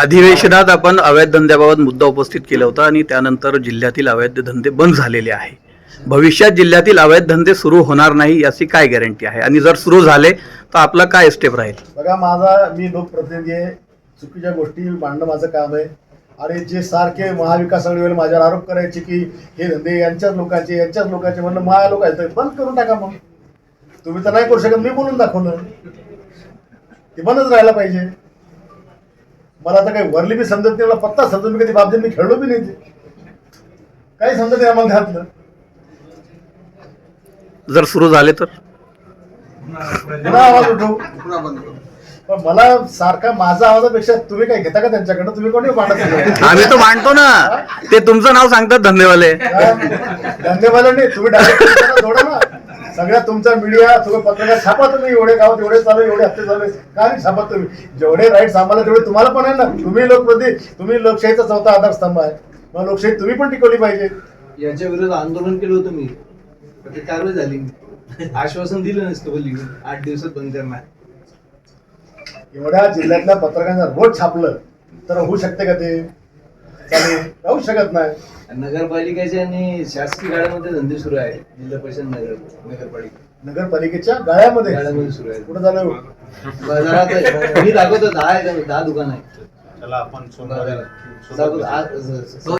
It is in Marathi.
अधिवेशनात आपण अवैध धंद्याबाबत मुद्दा उपस्थित केला होता आणि त्यानंतर जिल्ह्यातील अवैध धंदे बंद झालेले आहे. भविष्यात जिल्ह्यातील अवैध धंदे सुरू होणार नाही याची काय गॅरंटी आहे? आणि जर सुरू झाले तर आपला काय स्टेप राहील? बघा माझा मी लोकप्रतिनिधी आहे. चुकीच्या गोष्टी मांडणं माझं काम आहे. आणि जे सारखे महाविकास आघाडीवर माझ्यावर आरोप करायचे की हे धंदे यांच्याच लोकांचे यांच्याच लोकांचे म्हणणं माझ्या लोक आहेत बंद करून टाका मग. तुम्ही तर नाही करू शकत मी बोलून दाखवलं. ते बंदच राहायला पाहिजे. मला आता काही वरली बी समजत नाही मला पत्ता समजत मी कधी बाबतीत मी खेळलो बी नाही ते. काही समजत नाही आम्हाला घातलं जर सुरू झाले तर? पुन्हा आवाज उठवू. पण मला सारखा माझा आवाजापेक्षा तुम्ही काय घेता का त्यांच्याकडनं? तुम्ही कोणी मांडत नाही. आम्ही तो मांडतो ना. ते तुमचं नाव सांगतात धंदेवाले? धंदेवाला नाही तुम्ही डायरेक्ट सगळ्या तुमचा मीडिया तुम्ही पत्रकार छापा तुम्ही एवढे गाव एवढे चालू एवढे हप्ते चालू आहे. का नाही छापा तुम्ही. जेवढे राईट आम्हाला तेवढे तुम्हाला पण आहे ना. तुम्ही लोकप्रती तुम्ही लोकशाहीचा चौथा आधारस्तंभ आहे. मग लोकशाही तुम्ही पण टिकवली पाहिजे. याच्या विरोधात आंदोलन केलं होतं मी. ते कारवाई झाली. आश्वासन दिलं नसतं बोलली. आठ दिवसात बंद करणार. एवढ्या जिल्ह्यातल्या पत्रकारांचा रोज छापलं. तर होऊ शकते का ते? राहू शकत नाही. नगरपालिकेच्या आणि शासकीय गाड्यामध्ये धंदे सुरू आहे जिल्हा परिषद नगर नगरपालिका. नगरपालिकेच्या गाळ्यामध्ये. गाड्यामध्ये सुरू आहे कुठं झालं? बाजारात मी दाखवतो दहा आहे दहा दुकान आहे चला आपण सोमवारी दाखवतो. आज-